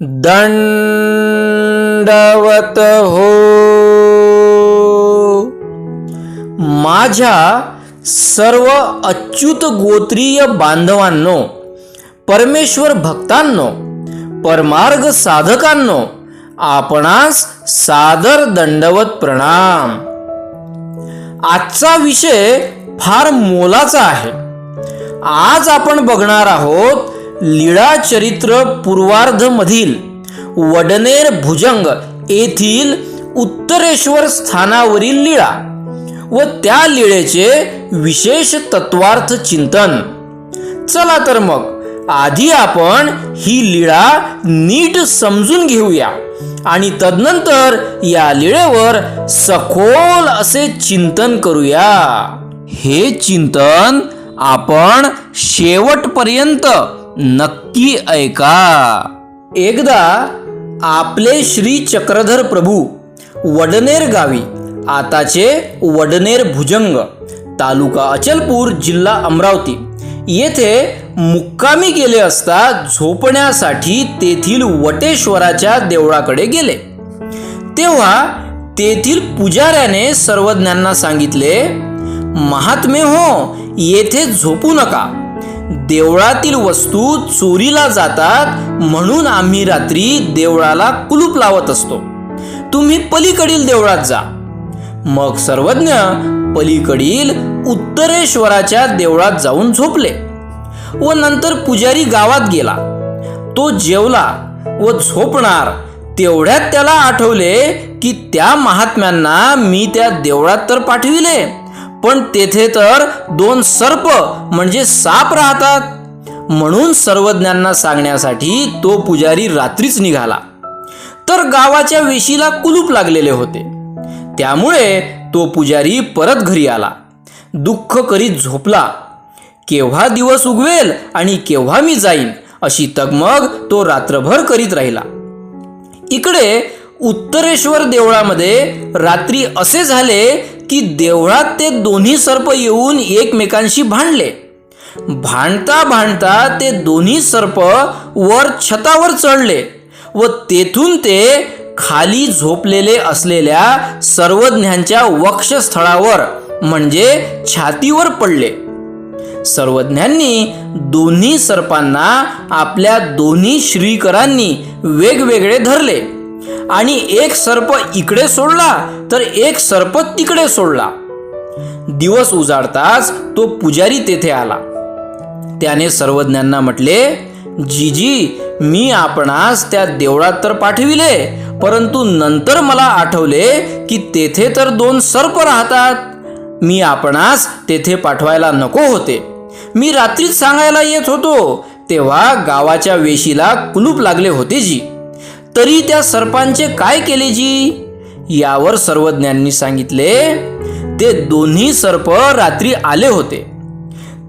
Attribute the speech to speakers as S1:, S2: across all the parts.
S1: दंडवत हो। माझ्या सर्व अच्युत गोत्रीय बांधवांनो परमेश्वर भक्तांनो परमार्ग साधकांनो आपणास सादर दंडवत प्रणाम. आजचा विषय फार मोलाचा आहे. आज आपण बघणार आहोत लीळा चरित्र पूर्वार्धमधील वडनेर भुजंग येथील उत्तरेश्वर स्थानावरील लीळा व त्या लीळेचे विशेष तत्वार्थ चिंतन. चला तर मग आधी आपण ही लीळा नीट समजून घेऊया आणि तदनंतर या लीळेवर सखोल असे चिंतन करूया. हे चिंतन आपण शेवटपर्यंत नक्की ऐका. एकदा आपले श्री चक्रधर प्रभू वडनेर गावी आताचे वडनेर भुजंग तालुका अचलपूर जिल्हा अमरावती येथे मुक्कामी गेले असता झोपण्यासाठी तेथील वटेश्वराच्या देवळाकडे गेले. तेव्हा तेथील पुजाऱ्याने सर्वज्ञांना सांगितले महात्मे हो येथे झोपू नका. देवळातील वस्तू चोरीला जातात म्हणून आम्ही रात्री देवळाला कुलूप लावत असतो. तुम्ही पलीकडील देवळात जा. मग सर्वज्ञ पलीकडील उत्तरेश्वराच्या देवळात जाऊन झोपले व नंतर पुजारी गावात गेला. तो जेवला व झोपणार तेवढ्यात त्याला आठवले की त्या महात्म्यांना मी त्या देवळात तर पाठविले. पण तेथे तर दोन सर्प म्हणजे साप राहतात. म्हणून सर्वज्ञांना सांगण्यासाठी तो पुजारी रात्रीच निघाला. तर गावाच्या वेशीला कुलूप लागलेले होते. त्यामुळे तो पुजारी परत घरी आला. दुःख करीत झोपला. केव्हा दिवस उगवेल आणि केव्हा मी जाईन अशी तगमग तो रात्रभर करीत राहिला. इकडे उत्तरेश्वर देवळामध्ये रात्री असे झाले की देवळात ते दोन्ही सर्प येऊन एकमेकांशी भांडले. भांडता भांडता ते दोन्ही सर्प वर छतावर चढले व तेथून ते खाली झोपलेले असलेल्या सर्वज्ञांच्या वक्षस्थळावर म्हणजे छातीवर पडले. सर्वज्ञांनी दोन्ही सर्पांना आपल्या दोन्ही श्रीकरांनी वेगवेगळे धरले. आणि एक सर्प इकडे सोडला तर एक सर्प तिकडे सोडला. दिवस उजाडताच तो पुजारी तेथे आला. त्याने सर्वज्ञांना म्हटले जीजी मी आपणास त्या देवळात तर पाठविले परंतु नंतर मला आठवले की तेथे तर दोन सर्प राहतात. मी आपणास तेथे पाठवायला नको होते. मी रात्रीच सांगायला येत होतो तेव्हा गावाच्या वेशीला कुलूप लागले होते जी. तरी त्या सर्पांचे काय केले जी? यावर सर्वज्ञांनी सांगितले ते दोन्ही सर्प रात्री आले होते.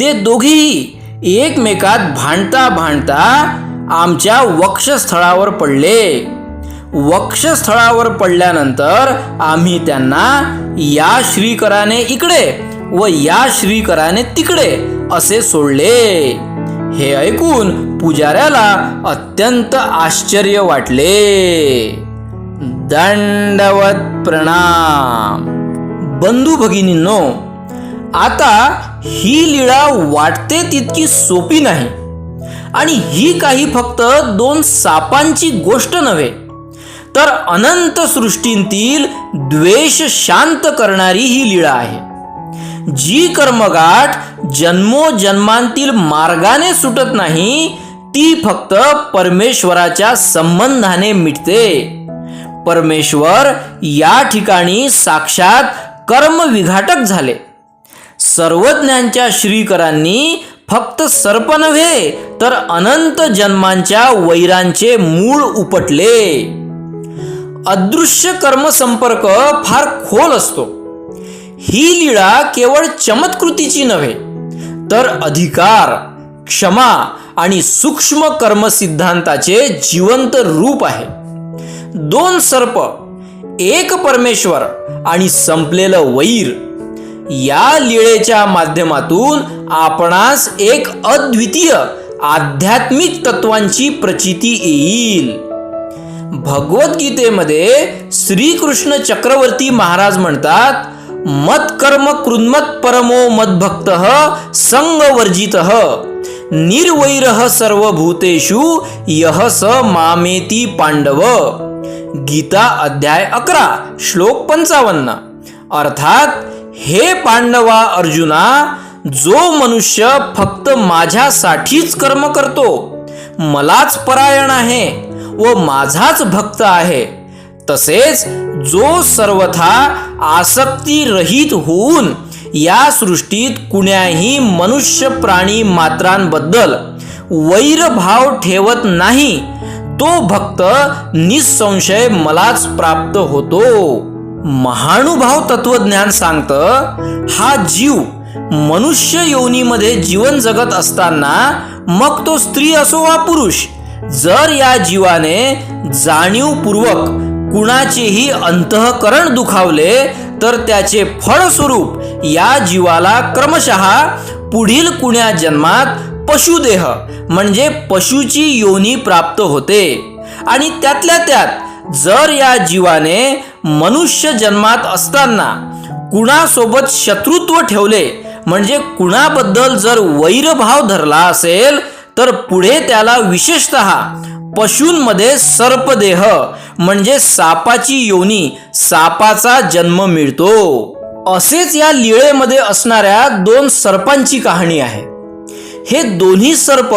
S1: ते दोघीही एकमेकात भांडता भांडता आमच्या वक्षस्थळावर पडले. वक्षस्थळावर पडल्यानंतर आम्ही त्यांना या श्रीकराने इकडे व या श्रीकराने तिकडे असे सोडले. हे ऐकून पुजाऱ्याला अत्यंत आश्चर्य वाटले. दंडवत प्रणाम. बंधू भगिनींनो आता ही लीळा वाटते तितकी सोपी नाही. आणि ही काही फक्त दोन सापांची गोष्ट नव्हे तर अनंत सृष्टींतील द्वेष शांत करणारी ही लीळा आहे. जी कर्मगाठ जन्मोजन्मांतील मार्गाने सुटत नाही ती फक्त परमेश्वराच्या संबंधाने मिटते. परमेश्वर या ठिकाणी साक्षात कर्म विघाटक झाले. सर्वज्ञांच्या श्रीकरांनी फक्त सर्प नव्हे तर अनंत जन्मांच्या वैरांचे मूळ उपटले. अदृश्य कर्मसंपर्क फार खोल असतो. ही लीळा केवळ चमत्कृतीची नव्हे तर अधिकार क्षमा आणि सूक्ष्म कर्मसिद्धांताचे जिवंत रूप आहे. दोन सर्प एक परमेश्वर आणि संपलेलं वैर या लीळेच्या माध्यमातून आपणास एक अद्वितीय आध्यात्मिक तत्वांची प्रचिती येईल. भगवद्गीतेमध्ये श्रीकृष्ण चक्रवर्ती महाराज म्हणतात मत कर्म कृन्मत परमो मद्भक्त संगवर्जित निर्वैर सर्वभूतेषु यह स मामेती पांडव गीता अध्याय अकरा श्लोक पंचावन्न। अर्थात हे पांडवा अर्जुना जो मनुष्य फक्त माझ्यासाठीच कर्म करतो मलाच परायण आहे व माझाच भक्त आहे तसेच जो सर्वथा आसक्ती रहित होऊन या सृष्टीत कुण्याही मनुष्य प्राणी मात्रांबद्दल वैरभाव ठेवत नाही तो भक्त निसंशय मलाच प्राप्त होतो. महानुभाव तत्वज्ञान सांगतं हा जीव मनुष्य योनीमध्ये जीवन जगत असताना मग तो स्त्री असो वा पुरुष जर या जीवाने जाणीवपूर्वक कुणाचेही अंतःकरण दुखावले तर त्याचे फळस्वरूप या जीवाला क्रमशः पुढील कुण्या जन्मात पशुदेह म्हणजे पशुची योनी प्राप्त होते. आणि त्यातल्या त्यात जर या जीवाने मनुष्य जन्मात असताना कुणासोबत शत्रुत्व ठेवले म्हणजे कुणाबद्दल जर वैरभाव धरला असेल तर पुढे त्याला विशेषत पशूंमध्ये सर्पदेह म्हणजे सापाची योनी सापाचा जन्म मिळतो. असेच या लिळेमध्ये असणाऱ्या दोन सर्पांची कहाणी आहे. हे दोन्ही सर्प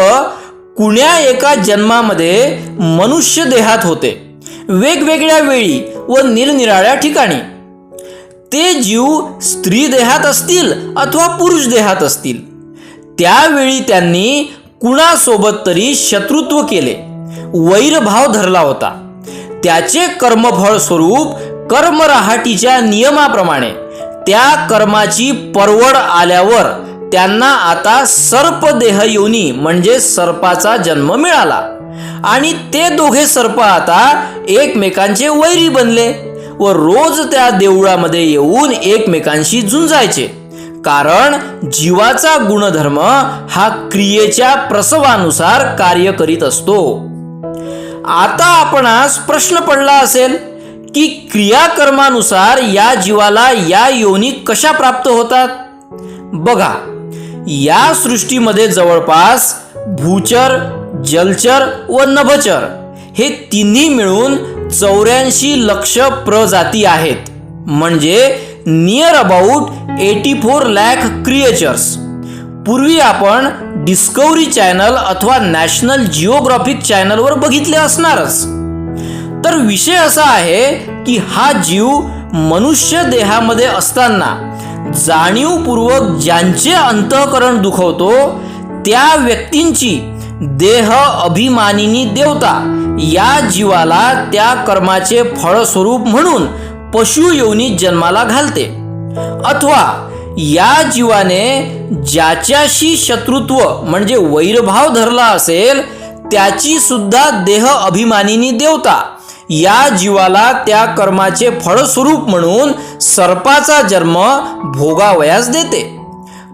S1: कुण्या एका जन्मामध्ये मनुष्य देहात होते वेगवेगळ्या वेळी व निरनिराळ्या ठिकाणी. ते जीव स्त्री देहात असतील अथवा पुरुष देहात असतील. त्यावेळी त्यांनी कुणासोबत तरी शत्रुत्व केले. वैरभाव धरला होता. त्याचे कर्मफळ स्वरूप कर्मराहाटीच्या नियमाप्रमाणे त्या कर्माची परवड आल्यावर त्यांना आता सर्पदेह योनी म्हणजे सर्पाचा जन्म मिळाला. आणि ते दोघे सर्प आता एकमेकांचे वैरी बनले व रोज त्या देवळामध्ये येऊन एकमेकांशी झुंजायचे. कारण जीवाचा गुणधर्म हा क्रियेच्या प्रसवानुसार कार्य करीत असतो. आता आपणास प्रश्न पडला असेल की क्रियाकर्मानुसार या जीवाला या योनी कशा प्राप्त होतात? बघा या सृष्टीमध्ये जवळपास भूचर जलचर व नभचर हे तिन्ही मिळून चौऱ्याऐंशी लक्ष प्रजाती आहेत. म्हणजे near about eighty four lakh creatures पूर्वी आपण डिस्कवरी चॅनल अथवा नॅशनल जिओग्राफिक चॅनलवर बघितले असणारच. तर विषय असा आहे की हा जीव मनुष्य देहामध्ये असताना जाणीवपूर्वक ज्यांचे अंतःकरण दुखवतो त्या व्यक्तींची देह अभिमानिनी देवता या जीवाला त्या कर्माचे फळस्वरूप म्हणून पशु योनीत जन्माला घालते. अथवा या जीवाने ज्याच्याशी शत्रुत्व म्हणजे वैरभाव धरला असेल त्याची सुद्धा देह अभिमानिनी देवता. या जीवाला त्या कर्माचे फळस्वरूप म्हणून सर्पाचा जन्म भोगावयास देते.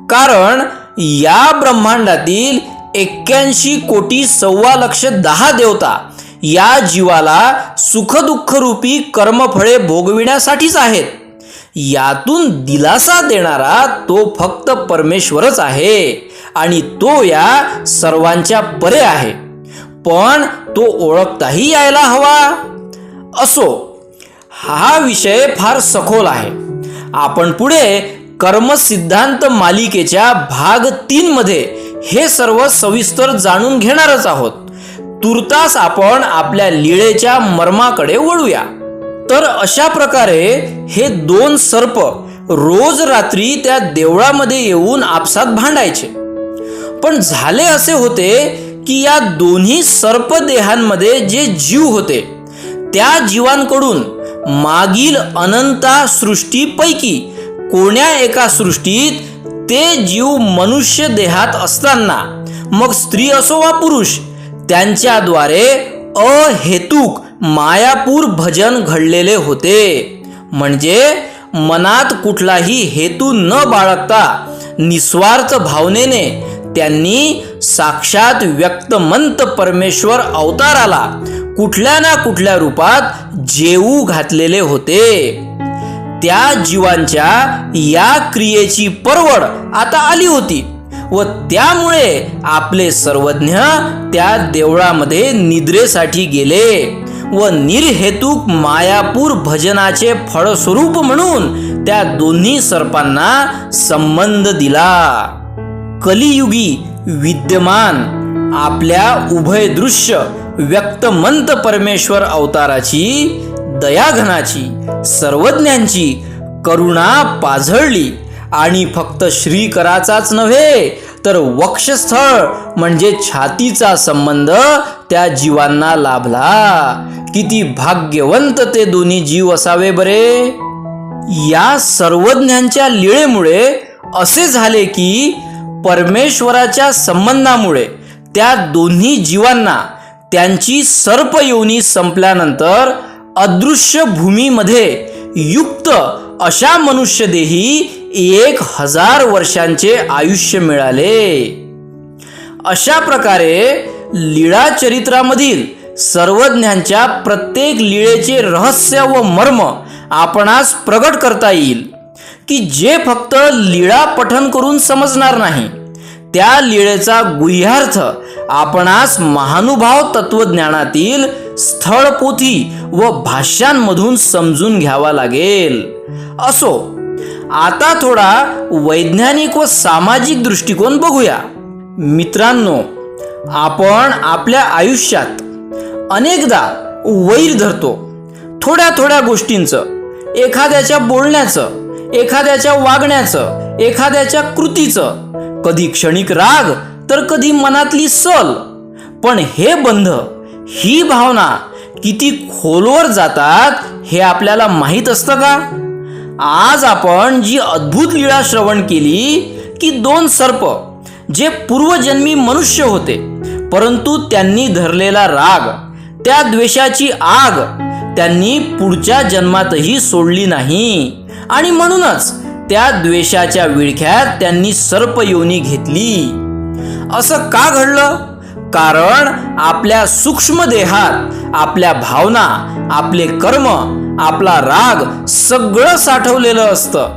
S1: कारण या ब्रह्मांडातील एक्क्याऐंशी कोटी सव्वा लक्ष दहा देवता या जीवाला सुखदुःखरूपी कर्मफळे भोगविण्यासाठीच आहेत. यातून दिलासा देणारा तो फक्त परमेश्वरच आहे आणि तो या सर्वांच्या परे आहे. पण तो ओळखताही यायला हवा. असो हा विषय फार सखोल आहे. आपण पुढे कर्मसिद्धांत मालिकेच्या भाग तीन मध्ये हे सर्व सविस्तर जाणून घेणारच आहोत. तुर्तास आपण आपल्या लीळेच्या मर्माकडे वळूया. तर अशा प्रकारे हे दोन सर्प रोज रात्री त्या देवळामध्ये येऊन आपसात भांडायचे. पण झाले असे होते की या दोन्ही सर्प देहांमध्ये जे जीव होते त्या जीवांकडून मागील अनंता सृष्टीपैकी कोण्या एका सृष्टीत ते जीव मनुष्य देहात असताना मग स्त्री असो वा पुरुष त्यांच्याद्वारे अहेतुक मायापूर भजन घडलेले होते. म्हणजे मनात कुठलाही हेतू न बाळगता निस्वार्थ भावनेने त्यांनी साक्षात व्यक्तमंत परमेश्वर अवताराला कुठल्या ना कुठल्या रूपात जेऊ घातलेले होते. त्या जीवांच्या या क्रियेची परवड आता आली होती. व त्यामुळे आपले सर्वज्ञ त्या देवळामध्ये निद्रेसाठी गेले व निर्हेतुक मायापूर भजनाचे फळस्वरूप म्हणून त्या दोन्ही सर्पांना संबंध दिला. कलियुगी विद्यमान आपल्या उभय दृश्य व्यक्तमंत परमेश्वर अवताराची दयाघनाची सर्वज्ञांची करुणा पाझळली. आणि फक्त श्रीकराचाच नव्हे तर वक्षस्थळ म्हणजे छातीचा संबंध त्या जीवांना लाभला. किती भाग्यवंत ते दोन्ही जीव असावे बरे. या सर्वज्ञांच्या लीळेमुळे असे झाले की परमेश्वराच्या संबंधामुळे त्या दोन्ही जीवांना त्यांची सर्पयोनी संपल्यानंतर अदृश्य भूमीमध्ये युक्त अशा मनुष्यदेही एक हजार वर्षांचे आयुष्य मिळाले. अशा प्रकारे लीळा चरित्रामधील सर्वज्ञांच्या प्रत्येक लीळेचे रहस्य व मर्म आपणास प्रगट करता येईल की जे फक्त लीळा पठन करून समजणार नाही त्या लीळेचा गुह्यार्थ आपणास महानुभाव तत्वज्ञानातील स्थळपोथी व भाष्यांमधून समजून घ्यावा लागेल. असो आता थोडा वैज्ञानिक व सामाजिक दृष्टिकोन बघूया. मित्रांनो आपण आपल्या आयुष्यात अनेकदा वैर धरतो. थोड्या थोड्या गोष्टींचं एखाद्याच्या बोलण्याचं एखाद्याच्या वागण्याचं एखाद्याच्या कृतीचं कधी क्षणिक राग तर कधी मनातली सल. पण हे बंध ही भावना किती खोलवर जातात हे आपल्याला माहीत असतं का? आज आपण जी अद्भुत लीळा श्रवण केली की दोन सर्प जे पूर्वजन्मी मनुष्य होते परंतु त्यांनी धरलेला राग त्या द्वेषाची आग त्यांनी पुढच्या जन्मातही सोडली नाही. आणि म्हणूनच त्या द्वेषाच्या विळख्यात त्यांनी सर्प योनी घेतली. असं का घडलं? कारण आपल्या सूक्ष्म देहात आपल्या भावना आपले कर्म आपला राग सगळं साठवलेलं असतं.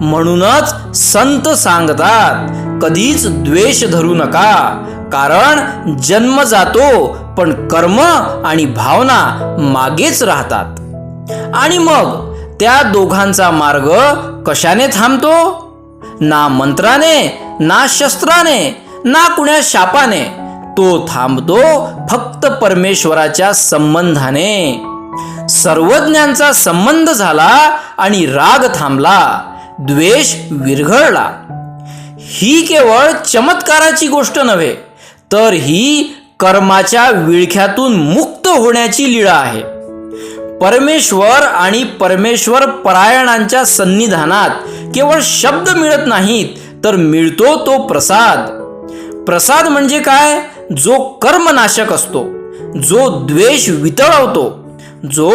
S1: म्हणूनच संत सांगतात कधीच द्वेष धरू नका. कारण जन्म जातो पण कर्म आणि भावना मागेच राहतात. आणि मग त्या दोघांचा मार्ग कशाने थांबतो? ना मंत्राने ना शस्त्राने ना कुण्या शापाने. तो थांबतो फक्त परमेश्वराच्या संबंधाने. सर्वज्ञांचा संबंध झाला आणि राग थांबला द्वेष विरघळला. ही केवळ चमत्काराची गोष्ट नव्हे तर ही कर्माच्या विळख्यातून मुक्त होण्याची लीळा आहे. परमेश्वर आणि परमेश्वर परायणांच्या सन्निधानात केवळ शब्द मिळत नाहीत तर मिळतो तो प्रसाद. प्रसाद म्हणजे काय? जो कर्मनाशक असतो जो द्वेष वितळवतो. जो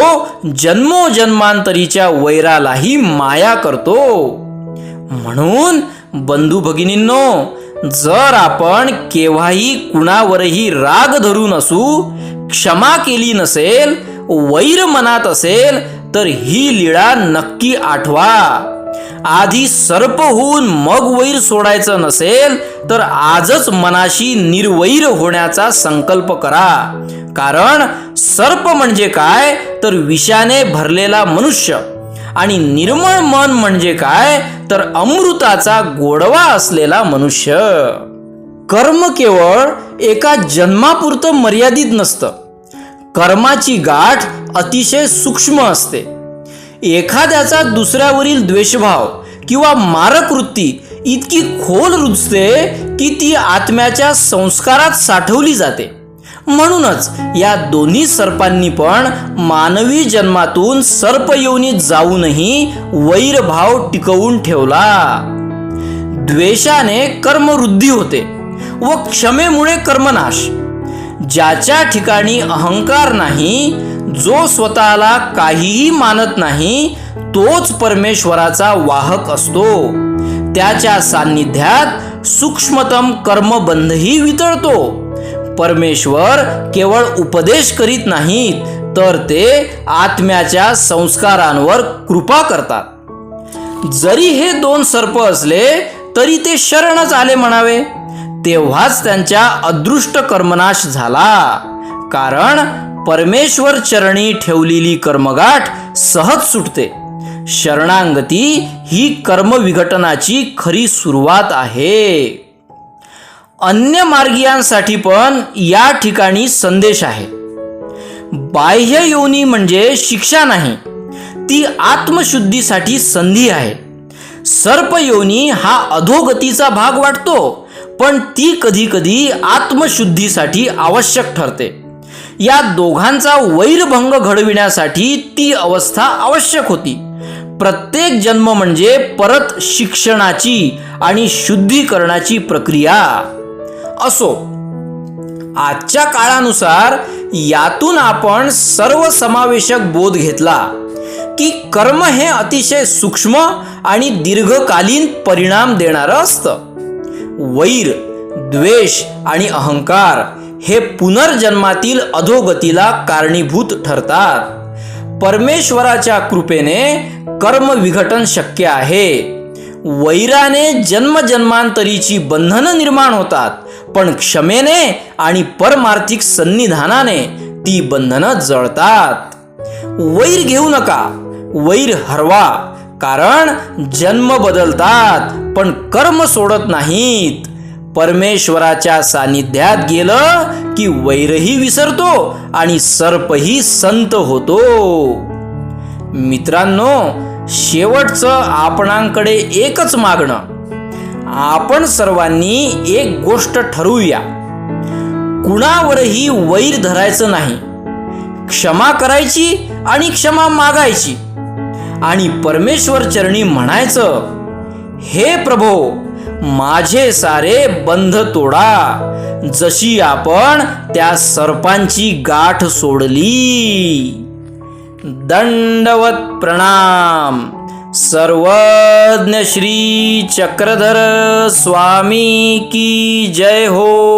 S1: जन्मोजन्मांतरीच्या वैरालाही माया करतो. म्हणून बंधू भगिनींनो जर आपण केव्हाही कुणावरही राग धरून असू क्षमा केली नसेल वैर मनात असेल तर ही लीळा नक्की आठवा. आधी सर्प होऊन मग वैर सोडायचं नसेल तर आजच मनाशी निर्वैर होण्याचा संकल्प करा. कारण सर्प म्हणजे काय? तर विषाने भरलेला मनुष्य. आणि निर्मळ मन म्हणजे काय? तर अमृताचा गोडवा असलेला मनुष्य. कर्म केवळ एका जन्मापुरतं मर्यादित नसतं. कर्माची गाठ अतिशय सूक्ष्म असते. एखाद्याचा दुसऱ्यावरील द्वेषभाव किंवा मारक वृत्ती इतकी खोल रुजते की ती आत्म्याच्या संस्कारात साठवली जाते. म्हणूनच या दोन्ही सर्पांनी पण मानवी जन्मातून सर्पयोनीत जाऊनही वैरभाव टिकवून ठेवला. द्वेषाने कर्मवृद्धी होते व क्षमेमुळे कर्मनाश. ज्याच्या ठिकाणी अहंकार नाही जो स्वतःला काहीही मानत नाही तोच परमेश्वराचा वाहक असतो. त्याच्या सान्निध्यात सूक्ष्मतम कर्मबंधही वितळतो. परमेश्वर केवळ उपदेश करीत नाहीत तर ते आत्म्याच्या संस्कारांवर कृपा करतात. जरी हे दोन सर्प असले तरी ते शरणच आले म्हणावे. तेव्हाच त्यांच्या अदृष्ट कर्मनाश झाला. कारण परमेश्वर चरणी ठेवलेली कर्मगाठ सहज सुटते. शरणांगती ही कर्मविघटनाची खरी सुरुवात आहे. अन्य मार्गीयांसाठी पण या ठिकाणी संदेश आहे. बाह्य योनी म्हणजे शिक्षा नाही ती आत्मशुद्धीसाठी संधी आहे. सर्प योनी हा अधोगतीचा भाग वाटतो पण ती कधी कधी आत्मशुद्धीसाठी आवश्यक ठरते. या दोघांचा वैरभंग घडविण्यासाठी ती अवस्था आवश्यक होती. प्रत्येक जन्म म्हणजे परत शिक्षणाची आणि शुद्धीकरणाची प्रक्रिया असो. आजच्या काळानुसार यातून आपण सर्वसमावेशक बोध घेतला की कर्म हे अतिशय सूक्ष्म आणि दीर्घकालीन परिणाम देणारं असतं. वैर द्वेष आणि अहंकार हे पुनर्जन्मातील अधोगतीला कारणीभूत ठरतात. परमेश्वराच्या कृपेने कर्म विघटन शक्य आहे. वैराने जन्मजन्मांतरीची बंधनं निर्माण होतात पण क्षमेने आणि परमार्थिक सन्निधानाने ती बंधनं जळतात. वैर घेऊ नका वैर हरवा कारण जन्म बदलतात पण कर्म सोडत नाहीत. परमेश्वराच्या सानिध्यात गेलं की वैरही विसरतो आणि सर्पही संत होतो. मित्रांनो शेवटचं आपणांकडे एकच मागणं. आपण सर्वांनी एक गोष्ट ठरवूया. कुणावरही वैर धरायचं नाही. क्षमा करायची आणि क्षमा मागायची. आणि परमेश्वर चरणी म्हणायचं हे प्रभो माझे सारे बंध तोडा. जशी आपण त्या सर्पांची गाठ सोडली. दंडवत प्रणाम. सर्वज्ञ श्री चक्रधर स्वामी की जय हो.